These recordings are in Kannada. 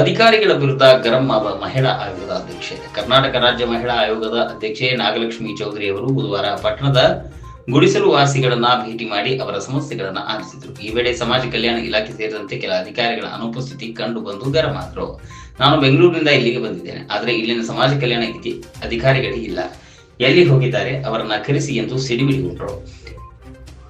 ಅಧಿಕಾರಿಗಳ ವಿರುದ್ಧ ಗರಂ ಮಹಿಳಾ ಆಯೋಗದ ಅಧ್ಯಕ್ಷೆ. ಕರ್ನಾಟಕ ರಾಜ್ಯ ಮಹಿಳಾ ಆಯೋಗದ ಅಧ್ಯಕ್ಷೆ ನಾಗಲಕ್ಷ್ಮಿ ಚೌಧರಿ ಅವರು ಬುಧವಾರ ಪಟ್ಟಣದ ಗುಡಿಸಲು ವಾಸಿಗಳನ್ನ ಭೇಟಿ ಮಾಡಿ ಅವರ ಸಮಸ್ಯೆಗಳನ್ನು ಆಲಿಸಿದರು. ಈ ವೇಳೆ ಸಮಾಜ ಕಲ್ಯಾಣ ಇಲಾಖೆ ಸೇರಿದಂತೆ ಕೆಲ ಅಧಿಕಾರಿಗಳ ಅನುಪಸ್ಥಿತಿ ಕಂಡು ಬಂದು ಗರಂ ನಾನು ಬೆಂಗಳೂರಿನಿಂದ ಇಲ್ಲಿಗೆ ಬಂದಿದ್ದೇನೆ, ಆದರೆ ಇಲ್ಲಿನ ಸಮಾಜ ಕಲ್ಯಾಣ ಅಧಿಕಾರಿಗಳಿಗೆ ಅಧಿಕಾರಿಗಳೇ ಇಲ್ಲ. ಎಲ್ಲಿ ಹೋಗಿದ್ದಾರೆ, ಅವರನ್ನ ಕರೆಸಿ ಎಂದು ಸಿಡಿಮಿಡಿಗೊಂಡರು.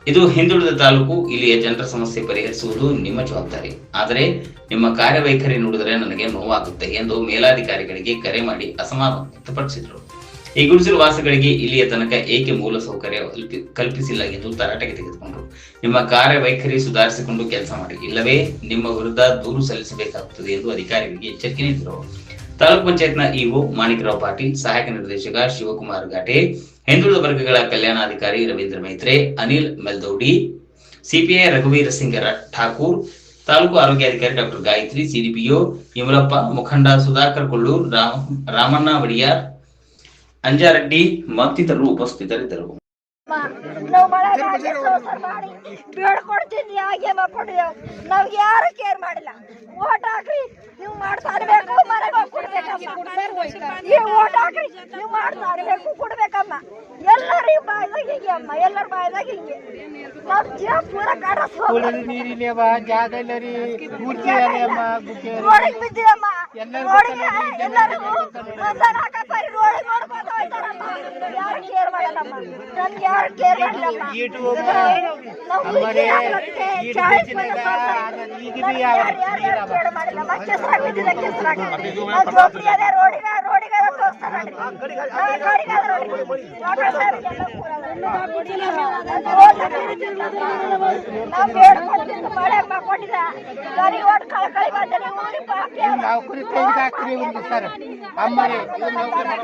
ಇದು ಹಿಂದುಳಿದ ತಾಲೂಕು, ಇಲ್ಲಿಯ ಜನರ ಸಮಸ್ಯೆ ಪರಿಹರಿಸುವುದು ನಿಮ್ಮ ಜವಾಬ್ದಾರಿ. ಆದರೆ ನಿಮ್ಮ ಕಾರ್ಯವೈಖರಿ ನೋಡಿದರೆ ನನಗೆ ನೋವಾಗುತ್ತೆ ಎಂದು ಮೇಲಾಧಿಕಾರಿಗಳಿಗೆ ಕರೆ ಮಾಡಿ ಅಸಮಾಧಾನ ವ್ಯಕ್ತಪಡಿಸಿದರು. ಈ ಗುಡಿಸಲು ವಾಸಗಳಿಗೆ ಇಲ್ಲಿಯ ತನಕ ಏಕೆ ಮೂಲ ಸೌಕರ್ಯ ಕಲ್ಪಿ- ಕಲ್ಪಿಸಿಲ್ಲ ಎಂದು ತರಾಟೆಗೆ ತೆಗೆದುಕೊಂಡರು. ನಿಮ್ಮ ಕಾರ್ಯವೈಖರಿ ಸುಧಾರಿಸಿಕೊಂಡು ಕೆಲಸ ಮಾಡಿ. ಇಲ್ಲವೇ ನಿಮ್ಮ ವಿರುದ್ಧ ದೂರು ಸಲ್ಲಿಸಬೇಕಾಗುತ್ತದೆ ಎಂದು ಅಧಿಕಾರಿಗಳಿಗೆ ಎಚ್ಚರಿಕೆ ನೀಡಿದರು. ತಾಲೂಕ್ ಪಂಚಾಯತ್ನ ಇಒ ಮಾಣಿಕರಾವ್ ಪಾಟೀಲ್, ಸಹಾಯಕ ನಿರ್ದೇಶಕ ಶಿವಕುಮಾರ್ ಘಾಟೆ, ಹಿಂದುಳಿದ ವರ್ಗಗಳ ಕಲ್ಯಾಣಾಧಿಕಾರಿ ರವೀಂದ್ರ ಮೈತ್ರೆ, ಅನಿಲ್ ಮೆಲ್ದೌಡಿ, ಸಿಪಿಐ ರಘುವೀರ್ ಸಿಂಗ್ ಠಾಕೂರ್, ತಾಲೂಕು ಆರೋಗ್ಯಾಧಿಕಾರಿ ಡಾಕ್ಟರ್ ಗಾಯತ್ರಿ, ಸಿಡಿಪಿಒ ಯಮಲಪ್ಪ ಮುಖಂಡ ಸುಧಾಕರ್ ಕೊಳ್ಳೂರ್ ರಾಮ ರಾಮಣ್ಣ ವಡಿಯಾರ್, ಅಂಜಾರೆಡ್ಡಿ ಮತ್ತಿತರರು ಉಪಸ್ಥಿತರಿದ್ದರು. ನಾವು ಮಳೆ ಸೋಸರ್ ಮಾಡಿ ಬೇಡ್ಕೊಡ್ತಿದ್ವಿ ಹಾಗೆ ಮಾಡ್ಕೊಂಡಿದ್ದೇವೆ ನಾವ್ ಯಾರು ಕೇರ್ ಮಾಡಿಲ್ಲ. ಓಟ್ ಹಾಕ್ರಿ ನೀವು ಮಾಡ್ಸಾರ್ಬೇಕು ಮನೆಗೆ ಹೋಗಿ ಕೊಡ್ಬೇಕಮ್ಮ. ಈ ಓಟ್ ಹಾಕ್ರಿ ನೀವು ಮಾಡ್ತಾ ಇರ್ಬೇಕು ಕೊಡ್ಬೇಕಮ್ಮ. ಎಲ್ಲರೂ ಬಾಯ್ದಾಗ ಹಿಂಗೆ ಅಮ್ಮ ಎಲ್ಲರ ಬಾಯ್ದಾಗ ಹಿಂಗೆ. ನಾವ್ ಜೀವ ಪೂರ ಕಾಡಿಸ್ಬೇಕು ಕುಡಿದು ನೀರಿಲ್ಲ ಅವ ಜಾಗ ಇಲ್ಲ ರೀ. ಪೂರ್ತಿ ಅಲ್ಲ ಅಮ್ಮ ಗುಕ್ಕೆ ರೋಡಿಗೆ ಬಿದ್ದೀವಮ್ಮ ಎಲ್ಲರೂ ರೋಡಿಗೆ ಎಲ್ಲರೂ ಒಂದನ ಹಾಕಪ್ಪಾರಿ ರೋಡಿಗೆ ನೋಡ್ಕೊತ ಹೋಯ್ತಾರಮ್ಮ ಯಾರು ಕೇರ್ ಮಾಡಲ್ಲಮ್ಮ ನನ್ಗೆ ಯಾರು ಕೇರ್ ಮಾಡಲ್ಲಮ್ಮ ಈಟು ಒಬ್ಬ ನಾವು ಅಮ್ಮರೇ, ಹುಡುಗಿ ಈಟು ಚಾಯ್ ಬಿಸಿಲಾಗ ಅದನ್ನ ಈಗಿನ ನನ್ಗೆ ಯಾವ ಯಾರು ಯಾರು ಯಾರು ಕೇರ್ ಮಾಡಿಲ್ಲ ಮತ್ತೆ ಕೆಸರಾಗ ಬಿದ್ದಿದೆ ಕೆಸರಾಗ ನಾವು ಜೋಪ್ಡಿ ಅದೇ ರೋಡಿಗೆ ರೋಡಿಗೆ ತೋರಿಸ್ತಾರೆ ಗಾಡಿಗೆ ರೋಡಿಗೆ ಡಾಕ್ಟರ್ ಸಾಹೇಬ್ಗೆಲ್ಲ ನಾವು ಬೇಡ್ಕೊಡ್ತಿದ್ದು ಮಳೆ ಮಾಡ್ಕೊಂಡಿದ್ದ ಗರಿ ಓಟ್ ಕಳ್ಕಳಿ ಬಂದ ನೀವು ಊರಿಗೆ ಪಾಪಿ ಅದ. ನೌಕರಿ ತೆಗೆದು ಹಾಕ್ರಿ ಒಂದು ಸರ್ ಅಮ್ಮರೇ ಇವ್ರು ನೌಕರಿ ತೆಗ್ದು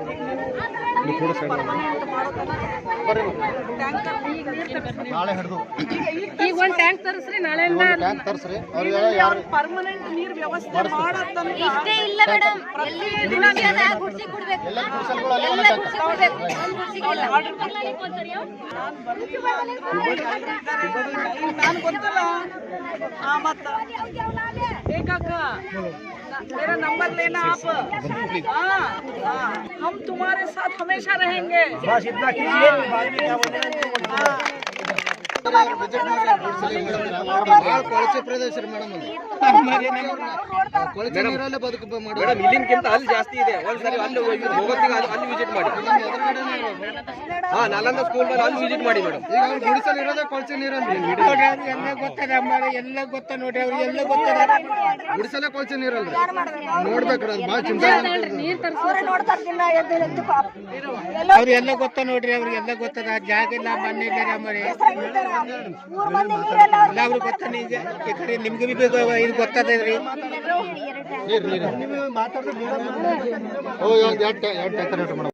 ಚೀಲ್ದಾಗ ಹಿಡಿದು. ಈಗ ಒಂದು ಟ್ಯಾಂಕ್ ತರಿಸ್ರಿ ನಾಳೆ. ಮಾಡಿ. ಯಾರು ಟ್ಯಾಂಕ್ ತರಿಸ್ರಿ. ಪರ್ಮನೆಂಟ್ ನೀರ್ ವ್ಯವಸ್ಥೆ ಮಾಡತ್ತಂತ ಇಷ್ಟೇ ಇಲ್ಲ ಮೇಡಮ್ ಎಲ್ಲಿ ಗುಡಿಸಲ ಗುಡಿಸಿ ಕೊಡ್ಬೇಕು. ಎಲ್ಲ ಗುಡಿಸಿ ಕೊಡ್ಬೇಕು. ಒಂದ್ ಗುಡ್ಸಿಗಿಲ್ಲ. ನಾನ್ ಗೊತ್ತಲ್ಲ. ಆ ಮತ್ತ. ಏಕಾಕ मेरा नंबर लेना आप। हाँ, हाँ। हम तुम्हारे साथ हमेशा रहेंगे। बस इतना कीजिए हाँ। प्रदेश ಮೇಡಮ್ ಇಲ್ಲಿಂದಕ್ಕಿಂತ ಅಲ್ಲಿ ಜಾಸ್ತಿ ಇದೆ. ಒಂದ್ಸರಿ ಅಲ್ಲಿ ಹೋಗೋತ್ತಿಗೆ ಅಲ್ಲಿ ವಿಸಿಟ್ ಮಾಡಿ. ಹಾ ನಾಲಂದ ಸ್ಕೂಲ್ ಮೇಲೆ ಅಲ್ಲಿ ವಿಸಿಟ್ ಮಾಡಿ ಮೇಡಮ್. ನೋಡ್ರಿ ಅವ್ರಿಗೆ ಎಲ್ಲ ಗೊತ್ತದ ಅಮ್ಮ ಎಲ್ಲ ಗೊತ್ತ ನೋಡ್ರಿ ಅವ್ರಿಗೆ ಎಲ್ಲ ಗೊತ್ತದ? ಗುಡಿಸಲ ಕೊಳಚೆ ದಿನ ನೋಡ್ಬೇಕು ಎದ್ದು ಪಾಪ ಎಲ್ಲ ಅವ್ರು ಎಲ್ಲ ಗೊತ್ತ ನೋಡ್ರಿ ಅವ್ರಿಗೆ ಎಲ್ಲ ಗೊತ್ತದ? ಜಾಗ ಇಲ್ಲ ಮನೆ ಇಲ್ಲ ಅಮ್ಮರೇ ನೀರೆಲ್ಲ ಎಲ್ಲ ಅವ್ರಿಗೆ ಗೊತ್ತ ಈಗ ನಿಮ್ಗೆ ಬಿ ಬೇಕು ಇದು ಗೊತ್ತದ ರೀ? ಎರಡು ಟ್ಯಾಂಕ್.